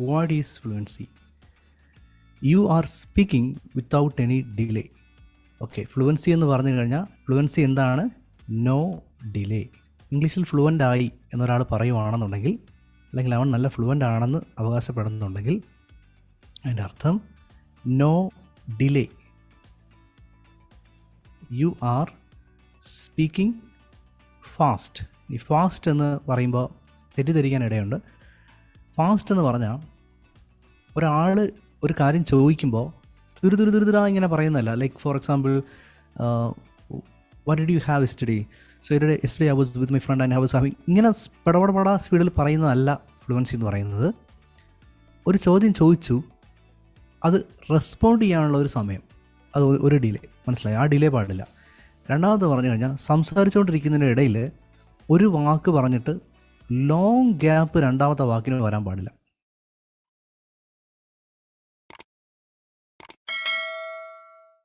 What is fluency? You are speaking without any delay. Okay fluency എന്ന് പറഞ്ഞു കഴിഞ്ഞാൽ fluency എന്താണ്? No delay. ഇംഗ്ലീഷിൽ ഫ്ലുവന്റ് ആയി എന്നൊരാൾ പറയുവാണെന്നുണ്ടെങ്കിൽ അല്ലെങ്കിൽ അവൻ നല്ല ഫ്ലുവന്റ് ആണെന്ന് അവകാശപ്പെടുന്നുണ്ടെങ്കിൽ അതിന്റെ അർത്ഥം no delay. You are speaking fast. ഈ ഫാസ്റ്റ് എന്ന് പറയുമ്പോൾ തെറ്റിദ്ധരിക്കാൻ ഇടയുണ്ട്. ഫാസ്റ്റ് എന്ന് പറഞ്ഞാൽ ഒരാൾ ഒരു കാര്യം ചോദിക്കുമ്പോൾ തുരു തുരു തുരുതുരാ ഇങ്ങനെ പറയുന്നതല്ല. Like for example what did you have yesterday so ഇരുടെ yesterday I was with my friend and have having ഇങ്ങനെ പടപടപട സ്പീഡിൽ പറയുന്നതല്ല ഫ്ലുവൻസി എന്ന് പറയുന്നത്. ഒരു ചോദ്യം ചോദിച്ചു. അത് റെസ്പോണ്ട് ചെയ്യാനുള്ള ഒരു സമയം. അത് ഒരു ഡിലേ മനസ്സിലായി? ആ ഡിലേ പാടില്ല. രണ്ടാമത് പറഞ്ഞു കഴിഞ്ഞാൽ സംസാരിച്ചുകൊണ്ടിരിക്കുന്നതിന്റെ ഇടയിൽ ഒരു വാക്ക് പറഞ്ഞിട്ട് ലോങ് ഗ്യാപ്പ് രണ്ടാമത്തെ വാക്കിന് വരാൻ പാടില്ല.